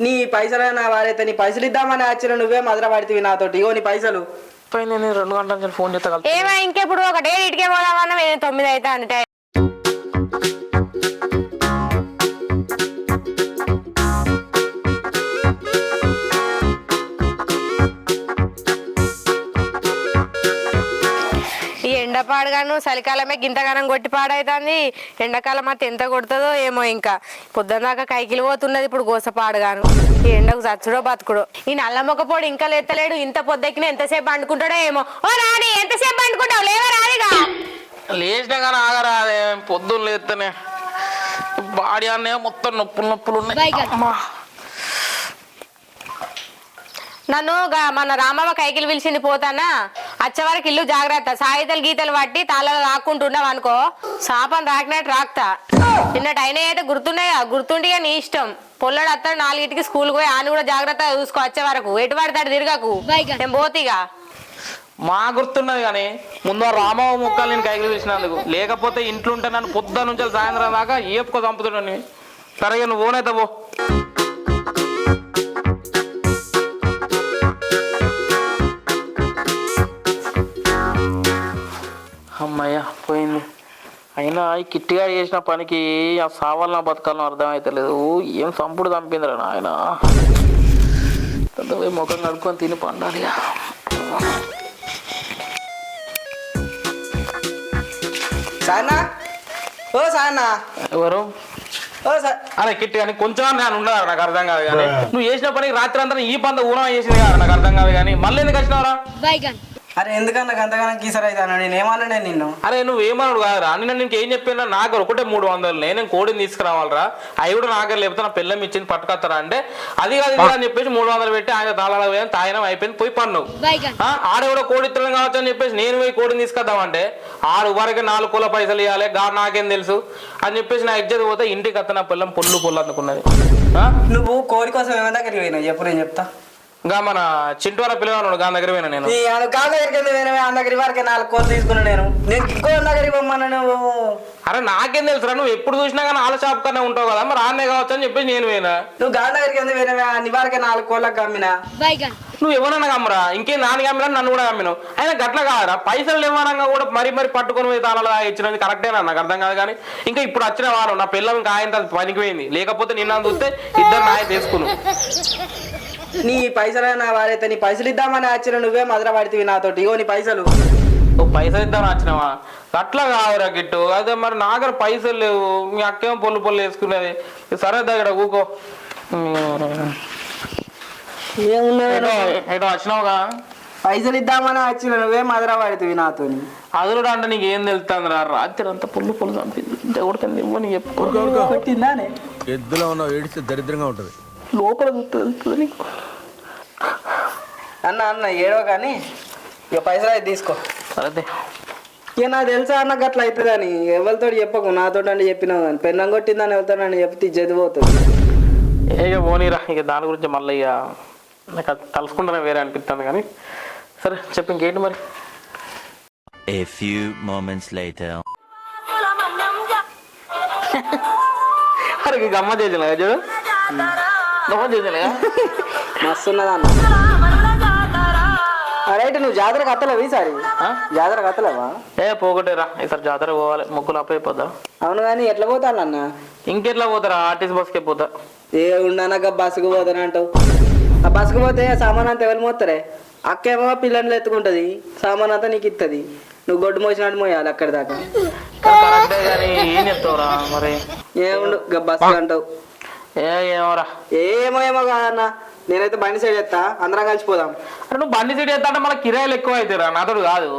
నీ పైసలైనా వారైతే నీ పైసలు ఇద్దామని వచ్చిన నువ్వే మధుర పడితే నాతోటి. ఇగో నీ పైసలు. పై నేను రెండు గంటల నుంచి ఫోన్ చేస్తా ఇంకెప్పుడు ఒక డే ఇటుకే పోదామన్నా మేము తొమ్మిది అయితే అంటే ఎండపాడుగాను చలికాలమే గింతగానం కొట్టి పాడైతుంది. ఎండాకాలం అయితే ఎంత కొడుతుందో ఏమో ఇంకా. పొద్దున దాకా కైకిలు పోతున్నది ఇప్పుడు గోసపాడుగాను. ఈ ఎండకు చచ్చుడో బతుకుడో. ఈ నల్ల మొక్కపోడు ఇంకా లేతలేడు ఇంత పొద్దెక్కిన ఎంతసేపు అండుకుంటాడో ఏమో. ఓ రాణి ఎంతసేపు అండుకుంటావు లేవా రానిగా లేచినా కానీ ఆగరా అదే పొద్దున్న లేస్తేనే బాడీ అనే మొత్తం నొప్పులు నొప్పులు ఉన్నాయి. అమ్మా. నన్ను గా- మన రామవ్వ కైకిలు పిలిచింది పోతానా? వచ్చేవరకు ఇల్లు జాగ్రత్త. సాయితలు గీతలు పట్టి తాళాలు రాకుంటున్నావు అనుకో సాపని రాకినట్టు రాక్తా. నిన్నటి అయినా అయితే గుర్తున్నాయా? గుర్తుండి నీ ఇష్టం. పొల్లడు అత్తాడు నాలుగింటికి స్కూల్ పోయి ఆయన కూడా జాగ్రత్తగా చూసుకో వచ్చే వరకు. ఎటు పడతాడు తిరగకు. నేను పోతిగా. మా గుర్తున్నది కానీ ముందు రామవ ముక్కలు నేను కైకి పిలిచినందుకు. లేకపోతే ఇంట్లో ఉంటే నన్ను పొద్దున నుంచి సాయంత్రం దాకా ఏపుకో చంపుతున్నాను సరే నువ్వు ఓనైతే పో. అమ్మయ్య పోయింది. అయినా ఈ కిట్టిగా చేసిన పనికి ఆ సావాలన బతకాలను అర్థమైతలేదు. ఏం చంపుడు చంపిందిరా నాయన? పోయి ముఖం కడుక్కొని తిని పండాలి. సాయనా ఓ సాయనా ఎవరు? అరే కిట్టి కానీ కొంచెం నేను ఉండదు నాకు అర్థం కాదు కానీ. నువ్వు చేసిన పనికి రాత్రి అంతా ఈ పంత ఊనం చేసింది కదా నాకు అర్థం కాదు కానీ. మళ్ళీ ఎందుకు వచ్చినావురా? అరే ఎందుకన్నా అంతగానం కీసర అవుతాను నేను ఏమన్నా నిన్ను? అరే నువ్వు ఏమన్నాడు కాదురా. నేను నీకు ఏం చెప్పినా నాకు ఒకటే మూడు వందలు. నేను కోడిని తీసుకురావాలరా? అవి కూడా నాకే లేకపోతే నా పిల్లం ఇచ్చింది పట్టుకొస్తారా అంటే? అది కాదు ఇది అని చెప్పేసి మూడు వందలు పెట్టి ఆయన తాళాలు వేయని తాయనం అయిపోయింది. పోయి పన్ను. ఆడెవడో కోడి ఇత్తడం కావచ్చు అని చెప్పేసి నేను పోయి కోడిని తీసుకొద్దామంటే ఆడు వరకు నాలుగు కూల పైసలు ఇవ్వాలి. గా నాకేం తెలుసు? అని చెప్పేసి నా ఇజ్జత్ పోతే ఇంటికి అత్త నా పిల్లం పొల్లు పొల్లు అందుకున్నది ఆ? నువ్వు కోరి కోసం ఏమైనా దగ్గరికి పోయినావు? చెప్పు నేను చెప్తా. ఇంకా మన చింటూర పిల్లగాడు గాని దగ్గర పోయినా నేను. నీ కాళ్ళ దగ్గరికి ఎందుకు పోయినావే అన్న దగ్గర వరకే నాలుగు కోట్లు తీసుకున్నా నేను. నేను ఇంకో దగ్గరికి పొమ్మన్నా నువ్వు? అరే నాకేం తెలుసురా నువ్వు ఎప్పుడు చూసినా కానీ ఆల షాప్ కన్నా ఉంటావు కదా మరి ఆన్నే కావచ్చు అని చెప్పేసి నేను పోయినా. నువ్వు గాళ్ళ దగ్గరికి ఎందుకు పోయినావే నీ వరకే నాలుగు కోళ్ళకి అమ్మినా నువ్వు ఎవరన్నా కమ్మరా? ఇంకేం నాన్న కమ్మినా? నన్ను కూడా కమ్మినావు. అయినా గట్ల కాదురా పైసలు ఇవ్వనంగా కూడా మరి మరి పట్టుకొని పోయి తాళాలు ఇచ్చినది కరెక్టేనా నాకు అర్థం కాదు కానీ ఇంకా ఇప్పుడు వచ్చిన వారం నా పిల్లం ఇంకా ఆయన పనికి పోయింది. లేకపోతే నిన్న చూస్తే ఇద్దరు నాయ తీసుకున్నావు. నీ పైసలైనా వారైతే నీ పైసలు ఇద్దామని వచ్చిన నువ్వే మధుర పడితే నాతోటి. ఇగో నీ పైసలు. నువ్వు పైసలు ఇద్దామని వచ్చినావా అట్లా కాదురా గిట్టు అదే మరి నా దగ్గర పైసలు లేవు. మీ అక్కేమో పొల్లు పొల్లు వేసుకునేది. సరే దగ్గర కూకో. ఏమున్నది ఎటో వచ్చినావుగా పైసలు ఇద్దామని వచ్చిన నువ్వే మధుర పడితే నాతోని. అదురుడు అంటే నీకు ఏం తెలుస్తుంది రా? రాత్రి అంతా పుల్లు పుల్లు చంపింది ఎవరికైనా ఇవ్వని చెప్పు. ఎద్దులో ఉన్నావు ఏడిస్తే దరిద్రంగా ఉంటుంది. లోపల నీకు అన్న అన్న ఏడో కానీ ఇక పైసలు అయితే తీసుకో. సరే ఇక నాకు తెలుసా అన్న గట్ల అవుతుందని ఎవరితో చెప్పకు నాతో అంటే చెప్పినావు కానీ పెన్నం కొట్టిందని ఎవరితో అని చెప్తే చదిపోతుంది ఇక పోనీరా ఇక దాని గురించి మళ్ళీ ఇక నాకు అది తలుసుకుంటేనే వేరే అనిపిస్తుంది కానీ. సరే చెప్పు ఇంకేంటి మరి? A few moments later. అరే గమ్మ చేసిన చూడు. గమ్మ చేసిన మస్తు ఉన్నదన్న రైట్ నువ్వు జాతరకు అత్తలేవు ఈసారి? జాతరకు అత్తలేవా ఏ పోగొట్టేరా. ఈసారి జాతర పోవాలి. ముగ్గులు అప్పైపోతా అవును కానీ ఎట్లా పోతానన్న ఇంకెట్లా పోతారా? ఆర్టీసీ బస్కే పోతా. ఏ ఉండనక బస్సుకు పోతానంటావు ఆ బస్సుకు పోతే సామాన్ అంతా ఎవరు మోస్తారే అక్కేమో పిల్లలు ఎత్తుకుంటది. సామాన్ అంతా నీకు ఇస్తుంది నువ్వు గొడ్డు మోసినట్టు మోయాలి అక్కడి దాకా. ఏం చెప్తావురా మరి? ఏముండు బస్సు అంటావు. ఏమోరా. ఏమో ఏమో కాదన్న నేనైతే బండి సైడ్ ఎత్తా. అందరం కలిసిపోదాం అరే నువ్వు బండి సీట్ ఎత్తా అంటే మళ్ళీ కిరాయిలు ఎక్కువ అవుతాయిరా నాతోడు కాదు.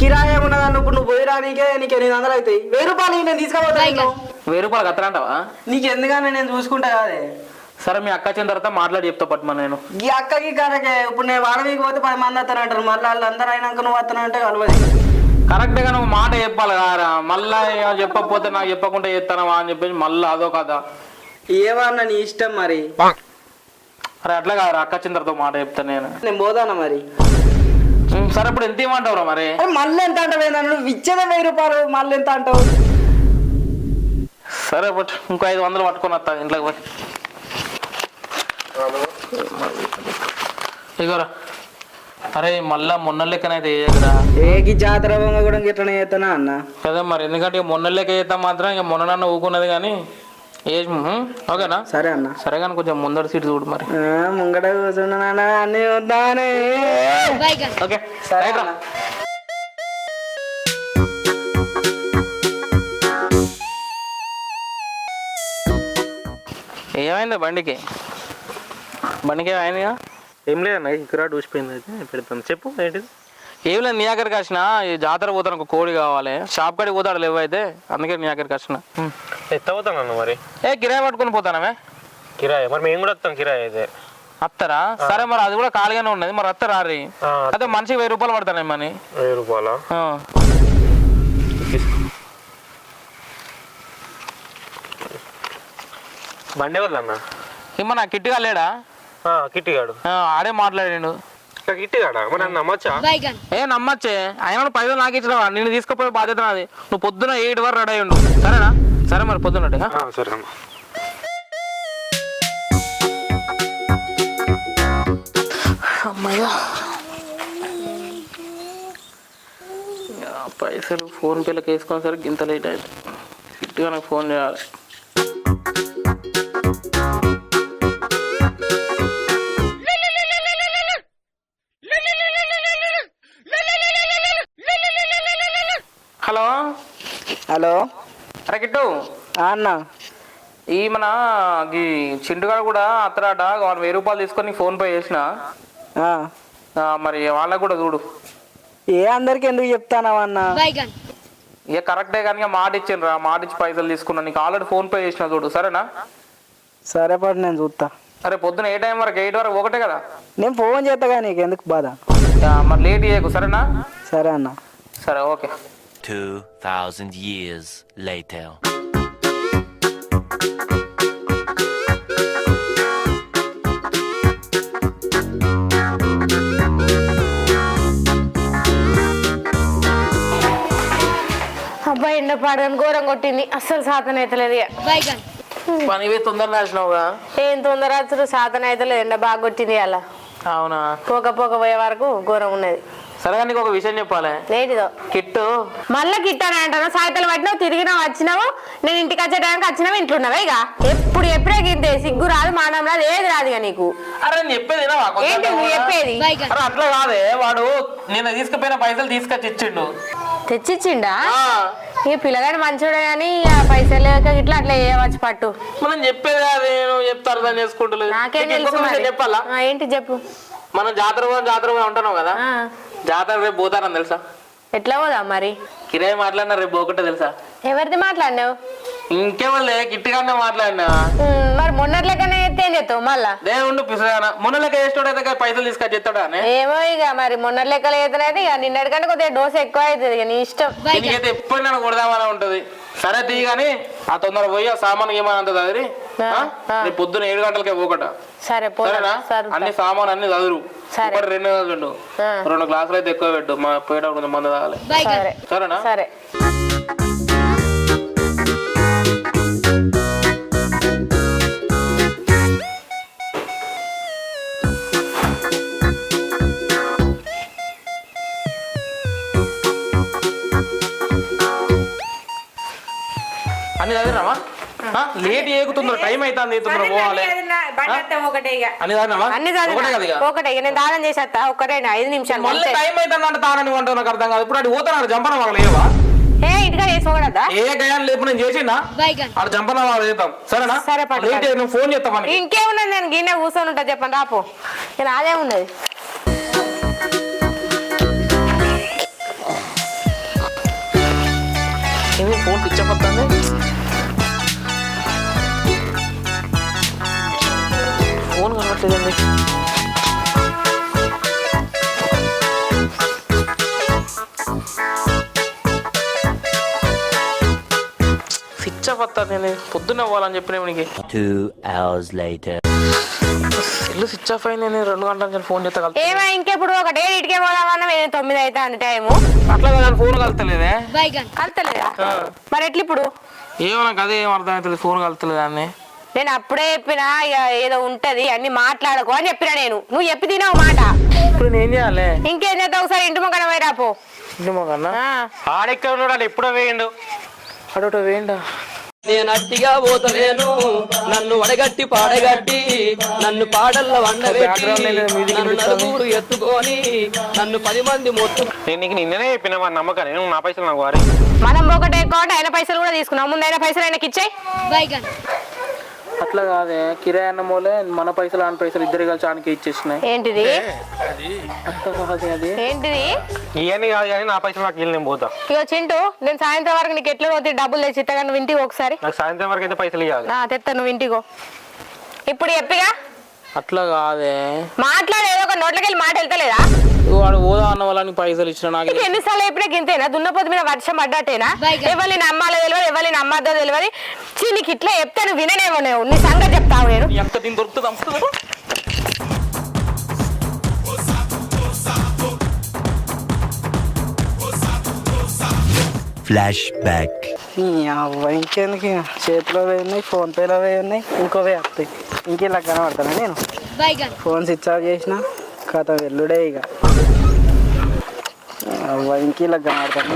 కిరాయి ఏమున్నదన్న ఇప్పుడు నువ్వు పోయి రానికే నీకు ఎనిమిది వందలు అవుతాయి. వెయ్యి రూపాయలు నేను తీసుకుపోతాను వెయ్యి రూపాయలు కత్తరంటావా నీకు ఎందుకని నేను చూసుకుంటా కాదే? సరే మీ అక్క వచ్చిన తర్వాత మాట్లాడి చెప్తా పట్టుమని నేను. ఈ అక్కకి కనుక ఇప్పుడు నేను వాడవీకి పోతే పది మంది వస్తాను అంటారు మళ్ళీ వాళ్ళు అందరూ అయినాక నువ్వు వస్తానంటే కలవదు. కరెక్ట్గా ఒక మాట చెప్పాలి కారా మళ్ళా చెప్పకపోతే నాకు చెప్పకుండా చేస్తానవా అని చెప్పేసి మళ్ళీ అదో కదా ఏమన్నా నీ ఇష్టం మరి? అరే అట్లా కాదు అక్క తర్వాత మాట చెప్తాను నేను. నేను పోతానా మరి? ఉమ్, సరే ఇప్పుడు ఎంత ఇవ్వమంటావురా మరి? అరే మళ్ళీ ఎంత అంటావు నన్ను నువ్వు ఇచ్చేదే వెయ్యి రూపాయలు మళ్ళీ ఎంత అంటావు? సరే బట్ ఇంకో ఐదు వందలు పట్టుకొని వస్తా ఇంట్లోకి పోయి. ఇగోరా. అరే మళ్ళా మొన్న లెక్కనైతే వేయకురా ఏకి జాతర బొమ్మ కూడా ఇట్లనే చేస్తానా అన్న? కదా మరి ఎందుకంటే ఇక మొన్న లెక్క చేద్దాం మాత్రం ఇక మొన్న నన్ను ఊకున్నది కానీ ఓకేనా? సరే అన్న. సరే కానీ కొంచెం ముందర సీట్ చూడు మరి. ఆ, ముంగట కూర్చున్నానా అన్ని వద్దానే ఓకే. సరే. ఏమైంది బండికి? బండికి ఏమైందిగా? ఏం లేదన్న ఇక్కడ ఊసిపోయింది అయితే పెడతాను. చెప్పు ఏంటిది? ఏం లేదు నీ దగ్గరికి వచ్చిన ఈ జాతర పోతాను ఒక కోడి కావాలి. షాప్ కాడికి పోతాడు లేవు అయితే అందుకే నీ దగ్గరికి వచ్చిన. ఎత్త పోతాను మరి? ఏ కిరాయి పట్టుకొని పోతానమే కిరాయి మరి మేము కూడా వస్తాం కిరాయి అయితే. అత్తరా? సరే మరి అది కూడా ఖాళీగానే ఉన్నది. మరి అత్తరా రీ అదే మనిషికి వెయ్యి రూపాయలు పడతానేమని వెయ్యి రూపాయల? బండి వద్దన్న ఇమ్మ నా కిట్టిగా లేడా? కిట్టిగాడు ఆడే మాట్లాడిండు. కిట్టిగాడా మరి నమ్మచ్చా? ఏ నమ్మచ్చే. ఆయన పైసలు నాకు ఇచ్చినావా? నేను తీసుకుపోయే బాధ్యత నాది. నువ్వు పొద్దున ఎయిట్ వరకు రెడీ అయ్యిండు. సరేనా? సరే మరి పొద్దున రెడీ, ఆ? ఆ, సరే అన్న అమ్మయ్యా. యా, పైసలు ఫోన్ పేలకు వేసుకొని సరే గింత లేట్ అయితే ఫిట్గా నాకు ఫోన్ చేయాలి. హలో హలో అరే కిట్టు ఆ అన్న. ఈ మన ఈ చింటుగాడు కూడా అత్తరాట వాడు వెయ్యి రూపాయలు తీసుకొని ఫోన్ పే చేసిన మరి వాళ్ళకు కూడా చూడు. ఏ అందరికి ఎందుకు చెప్తానావు అన్న? ఇక కరెక్టే కానీ మాట ఇచ్చిండ్రా మాట ఇచ్చి పైసలు తీసుకున్నా. నీకు ఆల్రెడీ ఫోన్ పే చేసిన చూడు సరేనా? సరే పట్టు నేను చూస్తా అరే పొద్దున ఏ టైం వరకు? ఎయిట్ వరకు ఒకటే కదా? నేను ఫోన్ చేస్తా నీకు ఎందుకు బాధ? మరి లేట్ చేయకు సరేనా? సరే అన్న. సరే ఓకే. 2,000 years later. అబ్బాయి ఎండ పాడని ఘోరం కొట్టింది. అస్సలు సాతన అవుతలేదు. పని తొందర రాసినావుగా ఏం తొందర అసలు సాతన అవుతలేదు ఎండ బాగా కొట్టింది అలా అవునా? పోక పోక పోయే వరకు ఘోరం ఉన్నది. సరే నీకు ఒక విషయం చెప్పాలి. లేటిదో కిట్టు. మళ్ళీ గిట్టాను అంటాను సాయంత్రం పట్టినావు తిరిగినావు వచ్చినావు. నేను ఇంటికి వచ్చే టైంకి వచ్చినావు ఇంట్లో ఉన్నావా ఇక? ఎప్పుడు ఎప్పుడే గింతే సిగ్గు రాదు మానం రాదు ఏది రాదు ఇక నీకు. అరే నేను చెప్పేది వినవా? కొంచెం ఏంటి నువ్వు కూడా? చెప్పేది? అరే అట్లా కాదే. వాడు నిన్న తీసుకుపోయిన పైసలు తీసుకొచ్చి ఇచ్చిండు. తెచ్చిచ్చిండా? ఆ, ఈ పిల్లగాడు మంచోడే కానీ ఆ పైసలు లేక ఇట్లా అట్లా చేయవచ్చు పట్టు. మనం చెప్పేది అదే నువ్వు చెప్తే అర్థం చేసుకుంటలేదు నాకేం నీకు తెలుసు ఇంకొక విషయం మరి. చెప్పాలా? ఆ, ఏంటి చెప్పు. మనం జాతర పోదాం, జాతర పోదాం అంటున్నావు కదా? ఆ, జాతర రేపు పోతానని తెలుసా? ఎట్లా పోదాం మరి? కిరాయి మాట్లాడినా రేపు పోకటే తెలుసా? ఎవరిది మాట్లాడినావు? ఇంకేమల్లే కిట్టిగానే మాట్లాడినా. ఉమ్, మరి మొన్నట్లకనే ఎత్తే ఏం చేస్తావు మళ్ళా? దేవుండు పిసగాన. మొన్న లెక్క చేస్తాడైతే కదా పైసలు తీసుకొచ్చి చెప్తాడా అని? ఏమో ఇక మరి మొన్న లెక్కలు అయితే ఇక నిన్నటికంటే కొద్దిగా డోస్ ఎక్కువ అవుతుంది ఇక నీ ఇష్టం. నీకైతే ఎప్పుడు నన్ను కొడదామని ఉంటది. సరే తీ కానీ ఆ తొందర పోయి ఆ సామాన్ ఏమని అంత చదివి. రేపు పొద్దున ఏడు గంటలకే పోకట. సరే సరేనా? అన్ని సామాన్ అన్ని చదువు సరే. ఒకటి రెండు రెండు ఆ. రెండు గ్లాసులు అయితే ఎక్కువ పెట్టు. మా పోయేటప్పుడు కొంచెం మంది తాగాలి. సరే. సరేనా? సరే. టైం అవుతుంది తొందర పోవాలి ఒకటే ఇక. అన్ని చదివినామా అన్ని ఒకటే కదా ఇక. ఒకటే నేను దానం చేసేస్తా ఒక్కటే ఐదు నిమిషాలు. మళ్ళీ అంతే. టైం అవుతుంది అంటే తానని నాకు అర్థం కాదు. ఇప్పుడు అటు పోతాను జంపన వాళ్ళు లేవా? ఏ ఇంటిగా చేసుకోకూడదా? ఏ గయాన్ని లేపు నేను చేసిందా? అక్కడ జంపన వాళ్ళు చేద్దాం. సరేనా? సరే, పట్టు, లేట్ అయ్యి నువ్వు ఫోన్ చేస్తాం మనకి ఇంకేమున్నది? నేను గిన్నె కూర్చొని ఉంటా. చెప్పండి రాపో. నేను అదే ఉన్నది. ఫోన్ స్విచ్ ఆఫ్ వస్తుంది నేను పొద్దున్నే పోవాలని చెప్పిన నీకు Two hours later. ఇల్లు స్విచ్ ఆఫ్ అయింది నేను రెండు గంటల నుంచి ఫోన్ చేస్తా కలిసి ఏమో ఇంకెప్పుడు ఒకటే ఇటుకే పోదామన్నా నేను తొమ్మిది అయితే అంది టైము. అట్లా కదా ఫోన్ కలుతలేదే కలుతలేదా మరి ఎట్లా ఇప్పుడు ఏమో నాకు అదే ఏం అర్థం అవుతుంది ఫోన్ కలుతలేదు అని. నేను అప్పుడే చెప్పినా ఏదో ఉంటది అన్ని మాట్లాడకు అని చెప్పినా నేను. నువ్వు చెప్పి తినవు మాట. ఇప్పుడు నేను చేయాలి? ఇంకేం చేద్దాం ఒకసారి ఇంటి మొక్కన పోయి రాపో. ఇంటి ఆ. ఆడెక్కడ ఉన్నాడు ఎప్పుడో వేయండు. అడోట వేయండా? నేను అట్టిగా పోతలేను నన్ను వడగట్టి పాడగట్టి నన్ను పాడల్లో వండబెట్టి నన్ను. నలుగురు ఎత్తుకొని నన్ను పది మంది మొత్తు నేను నీకు నిన్ననే చెప్పిన మా నమ్మకాన్ని నువ్వు నా పైసలు నాకు వారి. మనం ఒకటే కాబట్టి ఆయన పైసలు కూడా తీసుకున్నాం ముందు ఆయన పైసలు ఆయనకి ఇచ్చాయి. అట్లా కాదే కిరాయి అన్న మూలే మన పైసలు ఆయన పైసలు ఇద్దరు కలిసి ఆయనకి ఇచ్చేసినాయి. ఏంటిది? అట్లా కాదే అది ఏంటిది? ఇవన్నీ కాదు కానీ నా పైసలు నాకు నేను పోతా. ఇగో చింటూ నేను సాయంత్రం వరకు నీకు ఎట్లా పోతే డబ్బులు తెచ్చి ఇస్తా కానీ నువ్వు ఇంటికి ఒకసారి. నాకు సాయంత్రం వరకు అయితే పైసలు ఇవ్వాలి నా తెత్తా నువ్వు ఇంటికో ఇప్పుడు చెప్పిగా? అట్లా కాదే. మాట్లాడు ఏదో ఒక నోట్లకెళ్ళి మాట వెళ్తలేదా? వాడు పోదా అన్న వాళ్ళని పైసలు ఇచ్చిన నాకు నీకు ఎన్నిసార్లు చెప్పినా గింతేనా దున్నపోతు మీద వర్షం పడ్డట్టేనా? ఎవరిని నమ్మాలో తెలియదు ఎవరిని నమ్మద్దో తెలియదు చీ నీకు ఇట్లా చెప్తే నువ్వు విననేమో నువ్వు. నీ సంగతి చెప్తావు నేను. ఎంత దీని దొరుకుతుంది అమ్ముతుంది? Flashback. ఇంకెందుకు ఇక? చేతిలో వేయి ఉన్నాయి ఫోన్ పేలో వేయి ఉన్నాయి ఇంకో వే వస్తాయి. ఇంక ఇలా కనబడతానా నేను? ఫోన్ స్విచ్ ఆఫ్ చేసిన కథ వెల్లుడే ఇక. కనబడతాను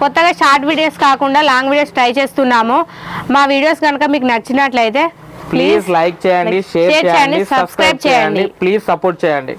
కొత్తగా షార్ట్ వీడియోస్ కాకుండా లాంగ్ వీడియోస్ ట్రై చేస్తున్నాము. మా వీడియోస్ కనుక మీకు నచ్చినట్లయితే ప్లీజ్ లైక్ చేయండి షేర్ చేయండి సబ్స్క్రైబ్ చేయండి. ప్లీజ్ సపోర్ట్ చేయండి.